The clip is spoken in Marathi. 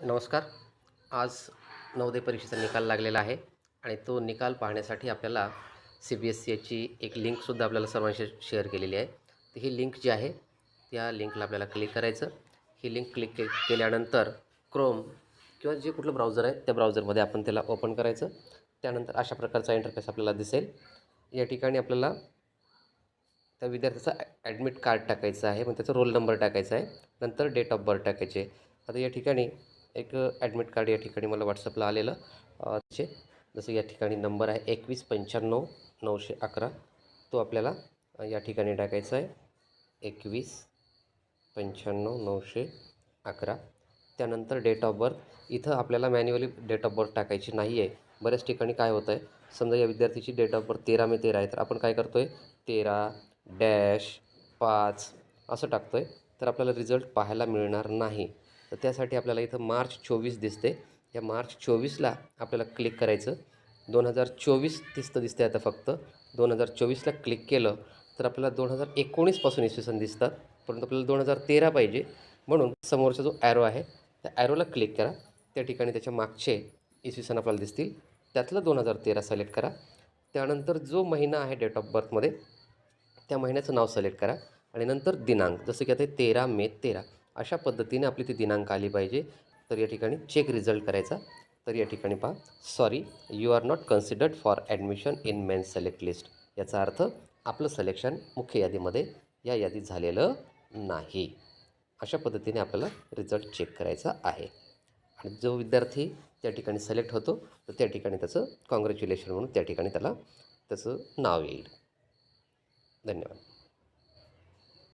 नमस्कार. आज नवोदय परीक्षेचा निकाल लागलेला आहे आणि तो निकाल पाहण्यासाठी आपल्याला सी बी एस सी एक लिंकसुद्धा आपल्याला सर्वांशी शेअर केलेली आहे. तर ही लिंक जी आहे त्या लिंकला आपल्याला क्लिक करायचं. ही लिंक क्लिक के केल्यानंतर क्रोम किंवा जे कुठलं ब्राउझर आहे त्या ब्राउझरमध्ये आपण त्याला ओपन करायचं. त्यानंतर अशा प्रकारचा इंटरफेस आपल्याला दिसेल. या ठिकाणी आपल्याला त्या विद्यार्थ्याचं ॲडमिट कार्ड टाकायचं आहे मग त्याचा रोल नंबर टाकायचा आहे नंतर डेट ऑफ बर्थ टाकायचे आता या ठिकाणी एक ॲडमिट कार्ड या ठिकाणी मला व्हॉट्सअपला आलेलं. त्याचे जसं या ठिकाणी नंबर आहे एकवीस पंच्याण्णव नऊशे अकरा. तो आपल्याला या ठिकाणी टाकायचा आहे. एकवीस पंच्याण्णव नऊशे अकरा. त्यानंतर डेट ऑफ बर्थ इथं आपल्याला मॅन्युअली डेट ऑफ बर्थ टाकायची नाही आहे. बऱ्याच ठिकाणी काय होतं आहे समजा या विद्यार्थीची डेट ऑफ बर्थ तेरा मे तेरा आहे तर आपण काय करतो आहे तेरा डॅश पाच असं टाकतो आहे तर आपल्याला रिझल्ट पाहायला मिळणार नाही. तर त्यासाठी आपल्याला इथं मार्च चोवीस दिसते. या मार्च चोवीसला आपल्याला क्लिक करायचं. दोन हजार चोवीस दिसतं दिसते आता फक्त. दोन हजार चोवीसला क्लिक केलं तर आपल्याला दोन हजार एकोणीसपासून इसवी सन दिसतात. परंतु आपल्याला दोन हजार तेरा पाहिजे. म्हणून समोरचा जो ॲरो आहे त्या ॲरोला क्लिक करा. त्या ठिकाणी त्याच्या मागचे इसवी सन आपल्याला दिसतील. त्यातलं दोन हजार तेरा सिलेक्ट करा. त्यानंतर जो महिना आहे डेट ऑफ बर्थमध्ये त्या महिन्याचं नाव सिलेक्ट करा. आणि नंतर दिनांक. जसं की आता तेरा मे तेरा. अशा पद्धतीने आपली ती दिनांक आली पाहिजे. तर या ठिकाणी चेक रिझल्ट करायचा. तर या ठिकाणी पहा. Sorry you are not considered for admission in main select list याचा अर्थ आपलं सिलेक्शन मुख्य यादीमध्ये या यादीत झालेलं नाही. अशा पद्धतीने आपल्याला रिझल्ट चेक करायचा आहे. आणि जो विद्यार्थी त्या ठिकाणी सिलेक्ट होतो तर त्या ठिकाणी त्याचं कॉंग्रॅच्युलेशन म्हणून त्या ठिकाणी त्याला त्याचं नाव येईल. धन्यवाद.